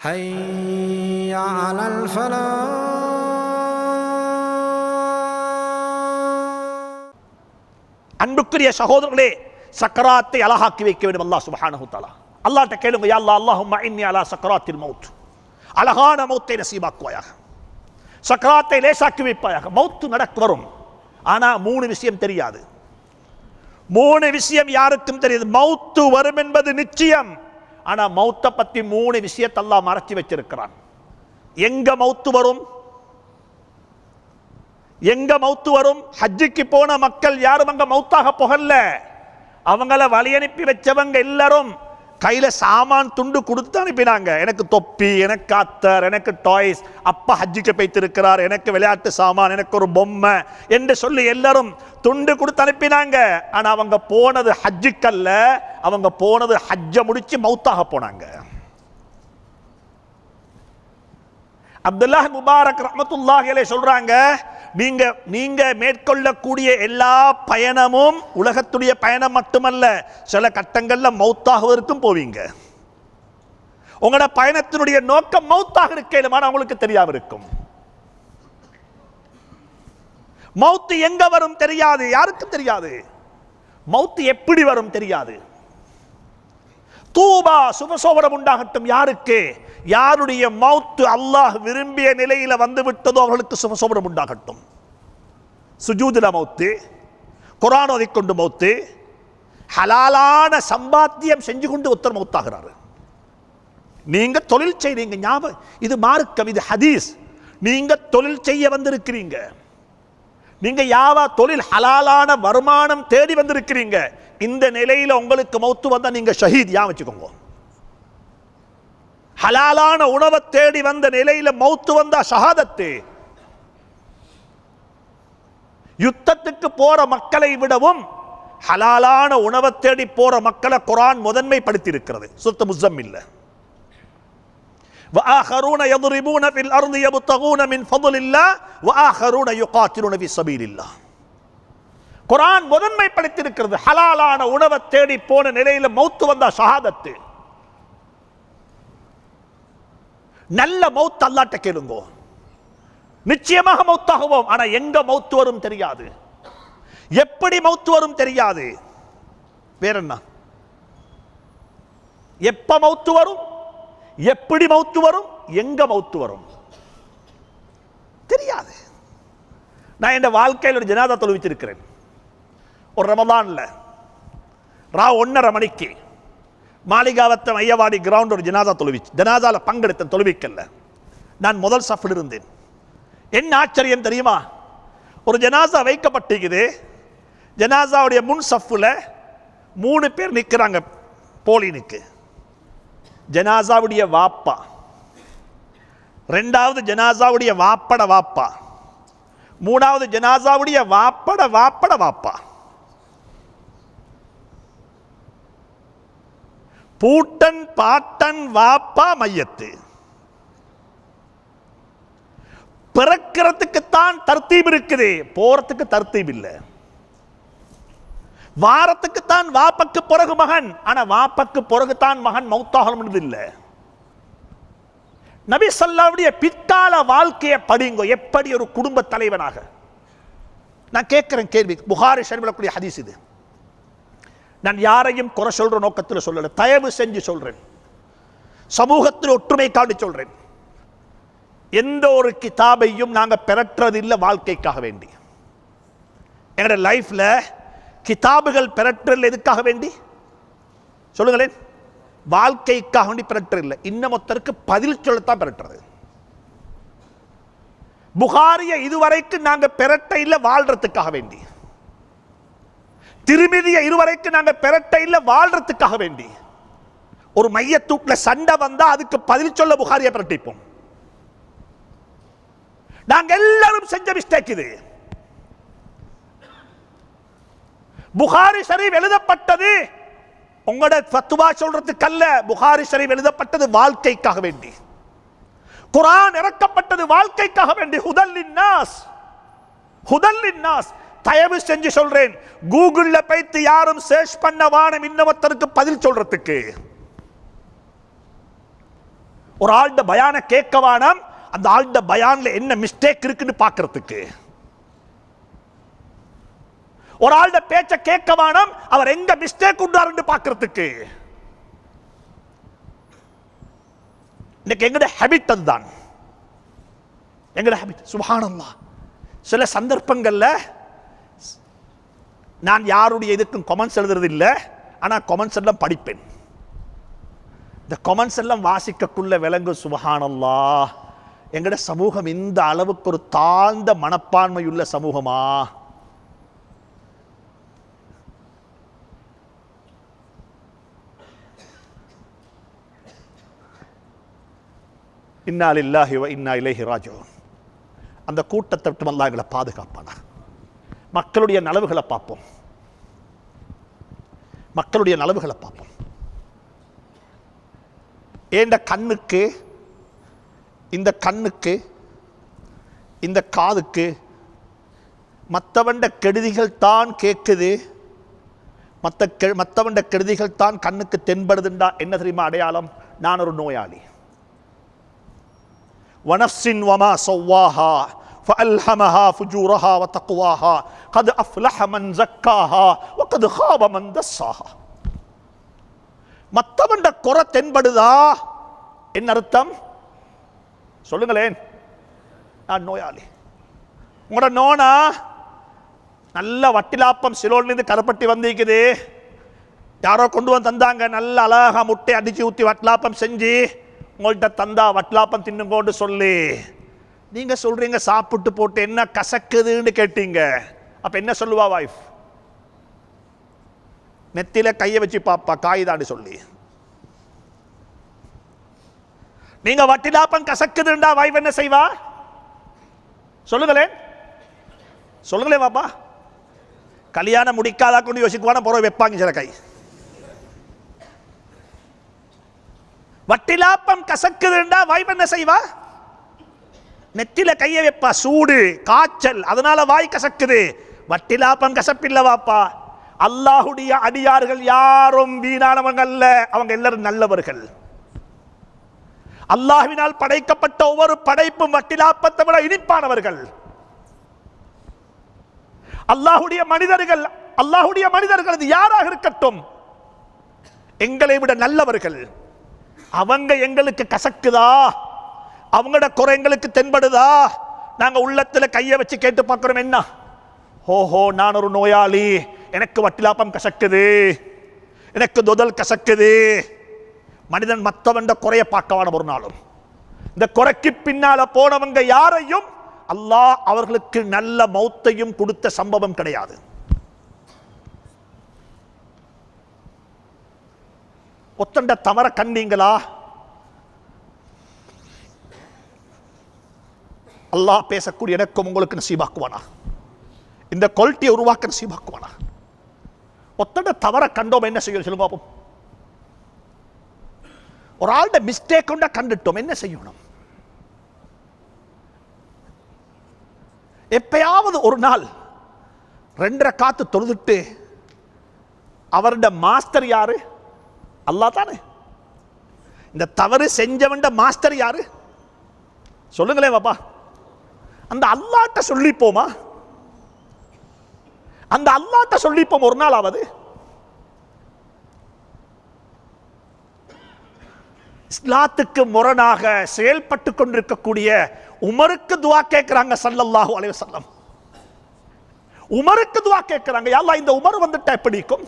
حي على الفلاح அன்புக்குரிய சகோதரர்களே சக்கராத்தை அழகாக்கி வைக்க வேண்டும் அல்லாஹ் சுப்ஹானஹு தஆலா அல்லாஹ்ட்ட கேளுங்க யா அல்லாஹ் அல்லாஹும்ம இன்னி அலா சக்கராத்தில் மௌத் அழகான மௌத்தை நசீபாக்குவாயாக சக்கராத்தை லேசாக்கி வைப்பாயாக மௌத்து நடக்க வரும் ஆனா மூணு விஷயம் தெரியாது மூணு விஷயம் யாருக்கும் தெரியாது மௌத்து வரும் என்பது நிச்சயம் ஆனா மௌத்தை பத்தி மூணு விஷயத்தெல்லாம் மறைச்சி வச்சிருக்கிறான். எங்க மௌத்து வரும்? எங்க மௌத்து வரும்? ஹஜ்ஜுக்கு போன மக்கள் யாரும் அங்க மௌத்தாக புகல்ல. அவங்கள வழி அனுப்பி வச்சவங்க எல்லாரும் கையில் சாமான் துண்டு கொடுத்து அனுப்பினாங்க. எனக்கு தொப்பி எனக்கு அத்தர் எனக்கு டாய்ஸ் அப்பா ஹஜ்ஜிக்கு பைத்திருக்கிறார் எனக்கு விளையாட்டு சாமான் எனக்கு ஒரு பொம்மை என்று சொல்லி எல்லாரும் துண்டு கொடுத்து அனுப்பினாங்க. ஆனால் அவங்க போனது ஹஜ்ஜுக்கல்ல. அவங்க போனது ஹஜ்ஜை முடித்து மௌத்தாக போனாங்க. அப்துல்லாஹ் முபாரக் ரஹமத்துல்லாஹிலே சொல்றாங்க நீங்க நீங்க மேற்கொள்ளக்கூடிய எல்லா பயணமும் உலகத்துடைய பயணம் மட்டுமல்ல சில கட்டங்கள்ல மௌத்தாகுவதற்கும் போவீங்க. உங்களோட பயணத்தினுடைய நோக்கம் மௌத்தாக இருக்கேனுமான அவங்களுக்கு தெரியாம இருக்கும். மௌத்து எங்க வரும் தெரியாது யாருக்கும் தெரியாது. மௌத்து எப்படி வரும் தெரியாது. தூபா சுபசோபரம் உண்டாகட்டும் யாருக்கு? யாருடைய மௌத்து அல்லாஹ் விரும்பிய நிலையில வந்து விட்டதோ அவர்களுக்கு சுபசோபனம் உண்டாகட்டும். சுஜூதில மௌத்து குரான் ஓதிக்கொண்டு மௌத்து ஹலாலான சம்பாத்தியம் செஞ்சு கொண்டு ஒருத்தர் மௌத்தாகிறாரு நீங்க தொழில் செய்றீங்க ஞாபகம் இது மார்க்கம் இது ஹதீஸ். நீங்க தொழில் செய்ய வந்திருக்கிறீங்க. நீங்க யாவா தொழில் ஹலாலான வருமானம் தேடி வந்திருக்கிறீங்க. இந்த நிலையில உங்களுக்கு மௌத்து வந்தா நீங்க ஷஹீத் யா வச்சுக்கோங்க. ஹலாலான உணவை தேடி வந்த நிலையில மௌத்து வந்தா ஷஹாதத்து யுத்தத்துக்கு போற மக்களை விடவும் ஹலாலான உணவை தேடி போற மக்களை குரான் முதன்மைப்படுத்தி இருக்கிறது சுத்த முஸ்ஸம் இல்லை وآخرون يضربون في الأرض يبتغون من فضل الله وآخرون يقاتلون في سبيل الله குரான் முதன்மைப்படுத்தியிருக்கிறது ஹலாலான உணவை தேடி போன நிலையில மௌத்து வந்தா ஷஹாதத்து நல்ல மௌத் அல்லாட்ட கேளுங்கோ. நிச்சயமாக மௌத்தாகுவோம் ஆனா எங்க மௌத்து வரும் தெரியாது. எப்படி மௌத்து வரும் தெரியாது? வேற என்ன எப்ப மௌத்து வரும்? எப்படி மௌத்து வரும்? எங்க மௌத்து வரும்? தெரியாது. நான் என் வாழ்க்கையில் ஒரு ஜனாதா தொழுவிச்சிருக்கிறேன் ஒரு ரமதான்ல. ரா ஒன்னரை மணிக்கு. மாளிகாவத்தம் ஐயவாடி கிரவுண்ட் ஒரு ஜனாதா தொழுவிச்சு. ஜனாதாவில் பங்கெடுத்த தொழுவிக்கல்ல. நான் முதல் சஃபில் இருந்தேன். என்ன ஆச்சரியம் தெரியுமா? ஒரு ஜனாசா வைக்கப்பட்டிருக்குது. ஜனாசாவுடைய முன் சஃபில் மூணு பேர் நிற்கிறாங்க போலினுக்கு. ஜனாசாவுடைய வாப்பா. ரெண்டாவது ஜனாசாவுடைய வாப்பட வாப்பா. மூணாவது ஜனாசாவுடைய வாப்பட வாப்பட வாப்பா. பூட்டன் பாட்டன் வாப்பா மையத்து. பிறக்கிறதுக்குத்தான் தர்த்தீப் இருக்குது போறதுக்கு தர்த்தீப் இல்லை. வாரத்துக்குத்தான் வாப்பக்கு பிறகு மகன் ஆனா வாப்பக்கு பிறகுதான் மகன் மௌத்தாகணும் இல்லை. நபி சொல்லாவுடைய பிற்கால வாழ்க்கையை படிங்கோ எப்படி ஒரு குடும்ப தலைவனாக. நான் கேட்கிறேன் கேள்வி புகாரி ஷரீஃபில் ஹதீஸ் இது. நான் யாரையும் குறை சொல்ற நோக்கத்தில் சொல்லல. தயவு செஞ்சு சொல்றேன். சமூகத்தில் ஒற்றுமை காண்டி சொல்றேன். எந்த ஒரு கிதாபையும் நாங்க பெறற்றது இல்லை வாழ்க்கைக்காக வேண்டி. எங்களோட லைஃப்ல கிதாபுகள் பெறற்றல் எதுக்காக வேண்டி? சொல்லுங்களேன். வாழ்க்கைக்காக வேண்டி பெறற்ற இல்லை இன்னமொத்தருக்கு பதில் சொல்லத்தான் பெறற்றது. புகாரிய இதுவரைக்கும் நாங்க பெறட்ட இல்லை வாழ்றதுக்காக வேண்டி. திருமிதிய இருவரைக்கு நாங்க பெறட்ட வாழ்றதுக்காக வேண்டி. ஒரு மையத்தூட்ல சண்டை வந்தா அதுக்கு பதில் சொல்ல புகாரிய பிரட்டிப்போம் நாங்க எல்லாரும் செஞ்ச மிஸ்டேக் இது. புகாரி ஷரீப் எழுதப்பட்டது. உங்களோட ஃபத்துவா சொல்றதுக்கு அல்ல புகாரி ஷரீப் எழுதப்பட்டது வாழ்க்கைக்காக வேண்டி. குரான் இறக்கப்பட்டது வாழ்க்கைக்காக வேண்டி. ஹுதல்லின் நாஸ் ஹுதல் நாஸ் தயவு செஞ்சு சொல்றேன். கூகுள்ல பைத்து யாரும் சர்ச் பண்ண வானம் இன்னொருத்தருக்கு பதில் சொல்றதுக்கு. ஒரு ஆள்ட பயான கேட்க வானம் அந்த ஆள்கிட்ட பயான்ல என்ன மிஸ்டேக் இருக்குன்னு பாக்குறதுக்கு ஒரு ஆள்ட பேச்ச கேட்க வானம் அவர் எங்க மிஸ்டேக் உண்டாருன்னு பாக்குறதுக்கு இன்னைக்கு எங்கட ஹேபிட் அதுதான். எங்கட ஹேபிட் சுபஹானல்லாஹ். சில சந்தர்ப்பங்கள்ல நான் யாருடைய இதுக்கும் கொமெண்ட்ஸ் எழுதுறது இல்லை ஆனால் கொமெண்ட்ஸ் எல்லாம் படிப்பேன். இந்த கொமெண்ட்ஸ் எல்லாம் வாசிக்கக்குள்ள விலங்கு சுபஹானல்லா எங்கட சமூகம் இந்த அளவுக்கு ஒரு தாழ்ந்த மனப்பான்மையுள்ள சமூகமா? இன்னால் இல்லாஹி இன்னா இலேஹி ராஜோ அந்த கூட்டத்தை விட்டு அல்லாஹ் எங்களை பாதுகாப்பானா? மக்களுடைய நலவுகளை பார்ப்போம். மக்களுடைய நலவுகளை பார்ப்போம். ஏண்ட கண்ணுக்கு இந்த கண்ணுக்கு இந்த காதுக்கு மற்றவண்ட கெடுதிகள் தான் கேட்குது மற்ற கெ மற்றவண்ட கெடுதிகள் தான் கண்ணுக்கு தென்படுதுண்டா என்ன தெரியுமா அடையாளம்? நான் ஒரு நோயாளி. வனப்சின் வமா சொவ்வாஹா فألهمها فجورها وتقواها قد أفلح من زكاها وقد خاب من دساها மத்தவண்ட குறை தென்படுதா என்ன அர்த்தம் சொல்லுங்களேன் நான் நோயாளி உங்களோட நோனா நல்ல வட்டிலாப்பம் சிலோன்லேருந்து கரப்பட்டி வந்திருக்குது யாரோ கொண்டு வந்து தந்தாங்க நல்ல அழகா முட்டை அடிச்சு ஊற்றி வட்டலாப்பம் செஞ்சு உங்கள்கிட்ட தந்தா வட்டலாப்பம் தின்னுங்கோன்னு சொல்லி நீங்க சொல்றீங்க சாப்பிட்டு போட்டு என்ன கசக்குதுன்னு கேட்டீங்க. அப்ப என்ன சொல்லுவா வைஃப் நெத்தில கையை வச்சு பாப்பா காய்தான்னு சொல்லி. நீங்க வட்டிலாப்பம் கசக்குதுண்டா வைஃப் என்ன செய்வா? சொல்லுங்களேன். சொல்லுங்களேன் பாப்பா. கல்யாணம் முடிக்காதா கொண்டு யோசிக்குவான? புறம் வைப்பாங்க சில கை. வட்டிலாப்பம் கசக்குதுண்டா வைஃப் என்ன செய்வா? நெத்தில கைய வைப்பா சூடு காய்ச்சல் அதனால வாய் கசக்குது. வட்டிலாப்பம் கசப்பில்ல வாப்பா. அல்லாஹுடைய அடியார்கள் யாரும் வீணானவங்க அல்ல. அவங்க எல்லாரும் நல்லவர்கள். அல்லாஹ்வினால் படைக்கப்பட்ட ஒவ்வொரு படைப்பும் வட்டிலாப்பத்தை விட இனிப்பானவர்கள். அல்லாஹுடைய மனிதர்கள் அல்லாஹுடைய மனிதர்கள் அது யாராக இருக்கட்டும்? எங்களை விட நல்லவர்கள். அவங்க எங்களுக்கு கசக்குதா? அவங்களோட குறை எங்களுக்கு தென்படுதா? நாங்கள் உள்ளத்தில் கையை வச்சு கேட்டு பார்க்குறோம் என்ன? ஓஹோ நான் ஒரு நோயாளி. எனக்கு வட்டிலாப்பம் கசக்குது. எனக்கு தொதல் கசக்குது. மனிதன் மற்றவன் குறைய பார்க்கவான ஒரு நாளும். இந்த குறைக்கு பின்னால போனவங்க யாரையும் அல்லாஹ் அவர்களுக்கு நல்ல மௌத்தையும் கொடுத்த சம்பவம் கிடையாது. ஒத்தண்ட தவற கண்டீங்களா அல்லாஹ் பேசக்கூடிய எனக்கும் உங்களுக்கு நசீபாக்குவானா? இந்த குவாலிட்டியை உருவாக்க நசீபாக்குவானா? ஒத்தட தவற கண்டோம் என்ன செய்யும் சொல்லுங்க பாப்போம். ஒரு ஆள்கிட்ட மிஸ்டேக் கொண்டா கண்டுட்டோம் என்ன செய்யணும்? எப்பயாவது ஒரு நாள் ரெண்டரை காத்து தொழுதுட்டு அவருடைய மாஸ்டர் யாரு? அல்லாஹ் தானே. இந்த தவறு செஞ்சவன் மாஸ்டர் யாரு? சொல்லுங்களேன் பாப்பா. அந்த அல்லாட்ட சொல்லிப்போமா? அந்த அல்லாட்ட சொல்லிப்போம் ஒரு நாள் ஆவது இஸ்லாத்துக்கு முரணாக செயல்பட்டு கொண்டிருக்கக்கூடிய உமருக்கு துவா கேட்கிறாங்க சல்லல்லாஹு அலைய சல்லம் உமருக்கு துவா கேட்கிறாங்க யாரா இந்த உமர் வந்துட்டா எப்படி இருக்கும்?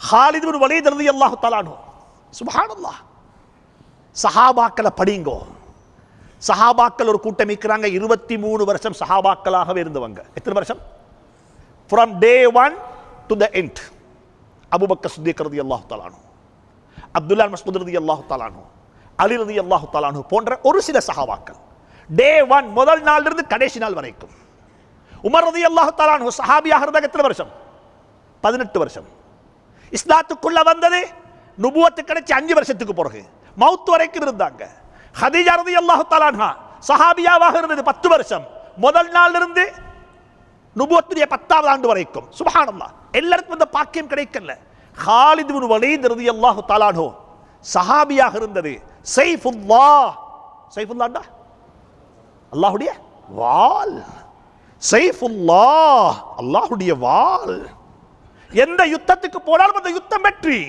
ஒரு பின் வலீத் ரலியல்லாஹு தஆலா சஹாபாக்களை படிங்கோ. சஹாபாக்கள் ஒரு கூட்டம் இருக்கிறாங்க இருபத்தி மூணு வருஷம் சஹாபாக்களாகவே இருந்தவங்க. எத்தனை வருஷம்? From day one to the end Abu Bakr Siddiq ரதி அல்லாஹு தாலானு அப்துல்லா மஸ்முத் ரதி அல்லாஹு தாலானு அலி ரதி அல்லாஹு தாலானு போன்ற ஒரு சில சஹாபாக்கள். டே ஒன் முதல் நாள் இருந்து கடைசி நாள் வரைக்கும். உமர் ரதி அல்லாஹு தாலானு சஹாபியாக இருந்தாங்க எத்தனை வருஷம்? பதினெட்டு வருஷம். இஸ்லாத்துக்குள்ள வந்தது நுபுவத்து கிடைச்சி அஞ்சு வருஷத்துக்கு பிறகு. மவுத் வரைக்கும் இருந்தாங்க. ஹதீஜா ரதி அல்லாஹு தாலான்ஹா சஹாபியாவாக இருந்தது பத்து வருஷம். முதல் நாள் இருந்து நுபுவத்துடைய பத்தாவது ஆண்டு வரைக்கும். சுபஹானல்லா எல்லாருக்கும் இந்த பாக்கியம் கிடைக்கல. ஹாலித் பின் வலீத் ரலியல்லாஹு தாலானோ சஹாபியாக இருந்தது. சைஃபுல்லா சைஃபுல்லாண்டா அல்லாஹுடைய வால். சைஃபுல்லா அல்லாஹுடைய வால். எந்த யுத்தத்துக்கு போனாலும் அந்த யுத்தம் வெற்றி.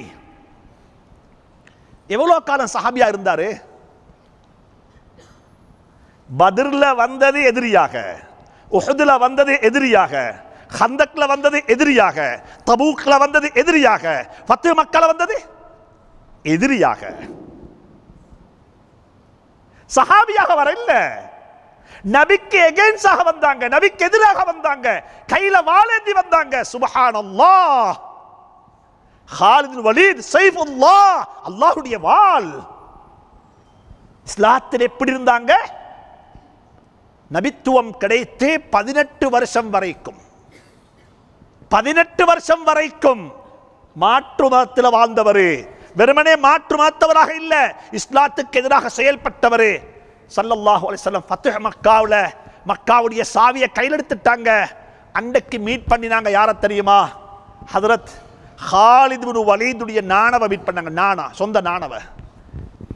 எவ்வளவு காலம் சஹாபியா இருந்தார்? பதிரில் வந்தது எதிரியாக உஹதுல வந்தது எதிரியாக ஹந்தக்ல வந்தது எதிரியாக தபூக்ல வந்தது எதிரியாக பத்து மக்களை வந்தது எதிரியாக. சஹாபியாக வர இல்ல. நபிக்கு எகென்ஸ்டாக வந்தாங்க நபிக்கு எதிராக வந்தாங்க கையில வாழேந்தி வந்தாங்க. சுபஹானல்லாஹ். ஹாலிதின் வலீத் சைஃபுல்லா அல்லாஹுடைய வாள் இஸ்லாத்தில் எப்படி இருந்தாங்க? நபித்துவம் கிடைத்து பதினெட்டு வருஷம் வரைக்கும். பதினெட்டு வருஷம் வரைக்கும் மாற்று மதத்தில் வாழ்ந்தவர். வெறுமனே மாற்று மதத்தவராக இல்ல இஸ்லாத்துக்கு எதிராக செயல்பட்டவர். சல்லல்லாஹு அலிசல்லம் வஸல்லம் மக்காவில் மக்காவுல மக்காவுடைய சாவியை கையில் எடுத்துட்டாங்க. அன்றைக்கு மீட் பண்ணினாங்க யாரை தெரியுமா? ஹதரத் ஹாலித் பின் வலீதுடைய நாணவ மீட் பண்ணாங்க. நானா சொந்த நாணவ.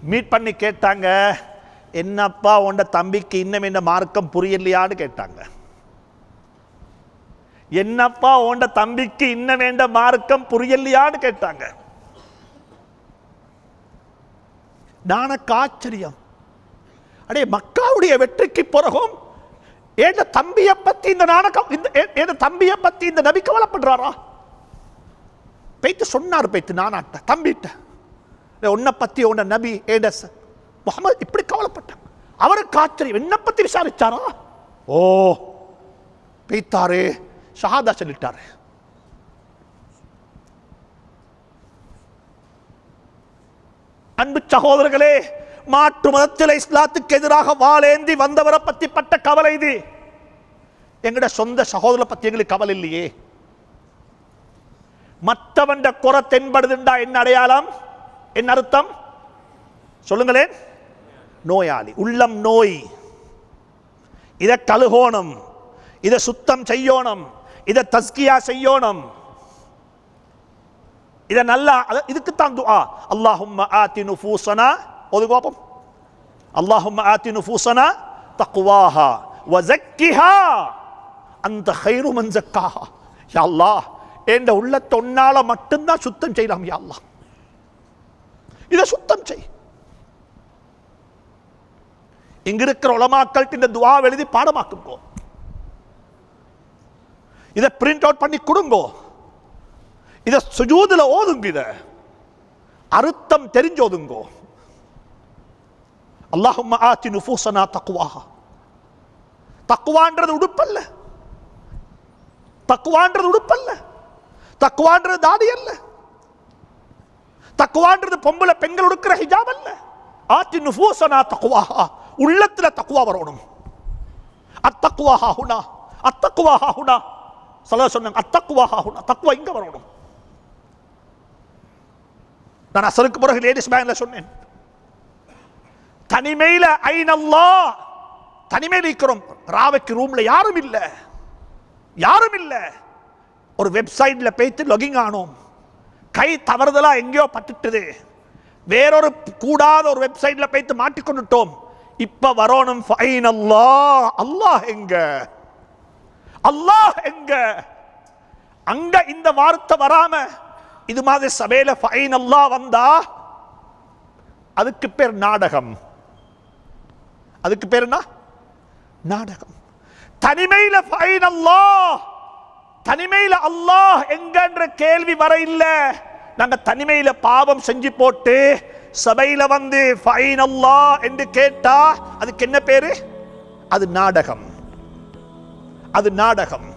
மீட் பண்ணி கேட்டாங்க என்னப்பா உண்ட தம்பிக்கு இன்னும் என்ன மார்க்கம் புரியலையான்னு கேட்டாங்க. என்னப்பா உண்ட தம்பிக்கு இன்ன வேண்ட மார்க்கம் புரியலையான்னு கேட்டாங்க. நானக்கு ஆச்சரியம். அடே மக்காவுடைய வெற்றிக்கு பிறகும் ஏன் தம்பியை பத்தி இந்த நாணக்கம் இந்த தம்பியை பத்தி இந்த நபி கவலைப்படுறாரா பேத்து சொன்னார் பேத்து நானாட்ட தம்பிட்ட. உன்னை பத்தி உன்னை நபி ஏடஸ் முகமது இப்படி கவலைப்பட்டான். அவருக்கு ஆச்சரியம் என்ன பத்தி விசாரிச்சாரா? ஓ பேத்தாரு ஷஹாதா சொல்லிட்டாரு. அன்பு சகோதரர்களே மாற்று மதத்தில் இஸ்லாத்துக்கு எதிராக வாளேந்தி வந்தவரை பத்தி பட்ட கவலை இது. எங்கட சொந்த சகோதரரை பத்தி எங்களுக்கு கவலை இல்லையே. மற்றவன் குறை தென்படுதுண்டா என்ன அடையாளம்? என்ன அர்த்தம்? சொல்லுங்களேன். நோயாளி. உள்ளம் நோய். இதை கழுகோணம். இதை சுத்தம் செய்யணும். இதை தஸ்கியா செய்யணும். இதை நல்லா அத- இதுக்குத்தான் துஆ. அல்லாஹும்ம ஆத்தி நுஃபூசனா ஒரு கோபம். அல்லாஹும்ம ஆத்தி நுஃபூசனா தக்குவாஹா வசக்கிஹா அந்த ஹைரு மஞ்சக்காஹா யா அல்லாஹ் என்ற உள்ள தொன்னால மட்டும்தான் சுத்தம் செய்யலாம் யா அல்லாஹ். இதை சுத்தம் செய். இங்க இருக்கிற உலமாக்கள்கிட்ட இந்த துவா எழுதி பாடமாக்குங்கோ. இதை பிரிண்ட் அவுட் பண்ணி கொடுங்கோ. இதை சுஜூதில் ஓதுங்க இத. அறுத்தம் தெரிஞ்சோதுங்கோ. ஓதுங்கோ ஆத்தி நுஃபூசனா தக்குவாஹா தக்குவான்றது உடுப்பல்ல. தக்குவான்றது உடுப்பல்ல. தக்குவான்றது தாடி அல்ல. தக்குவான்றது பொம்பளை பெண்கள் உடுக்கிற ஹிஜாப் அல்ல. ஆத்தி நுஃபூசனா தக்குவாஹா உள்ளத்துல தக்குவா வரணும். அத்தக்குவாஹா ஹுனா அத்தக்குவாஹா ஹுனா சொல்ல சொன்னாங்க அத்தக்குவாஹா ஹுனா தக்குவா இங்க வரணும். நான் அசருக்கு பிறகு லேடிஸ் பேங்க்ல சொன்னேன். தனிமையில ஐநல்லா தனிமையில் இருக்கிறோம். ராவைக்கு ரூம்ல யாரும் இல்ல. யாரும் இல்லை. ஒரு வெப்சைட்ல போய்த்து லொகிங் ஆனோம். கை தவறுதலா எங்கேயோ பட்டுட்டுது. வேறொரு கூடாத ஒரு வெப்சைட்ல போய்த்து மாட்டிக்கொண்டுட்டோம் இப்ப வரணும் ஃபைன் அல்லாஹ் அல்லாஹ் எங்க? அல்லாஹ் எங்க? அங்க இந்த வார்த்தை வராம இது மாதிரி சபையில ஃபைன் அல்லாஹ் வந்தா அதுக்கு பேர் நாடகம். அதுக்கு பேர் என்ன? நாடகம். தனிமையில ஃபைன் அல்லாஹ் தனிமையில் அல்லாஹ் எங்கன்ற கேள்வி வர இல்ல. நாங்க தனிமையில பாவம் செஞ்சு போட்டு சபையில வந்து ஃபைன் அல்லாஹ் என்று கேட்டா அதுக்கு என்ன பேரு? அது நாடகம். அது நாடகம்.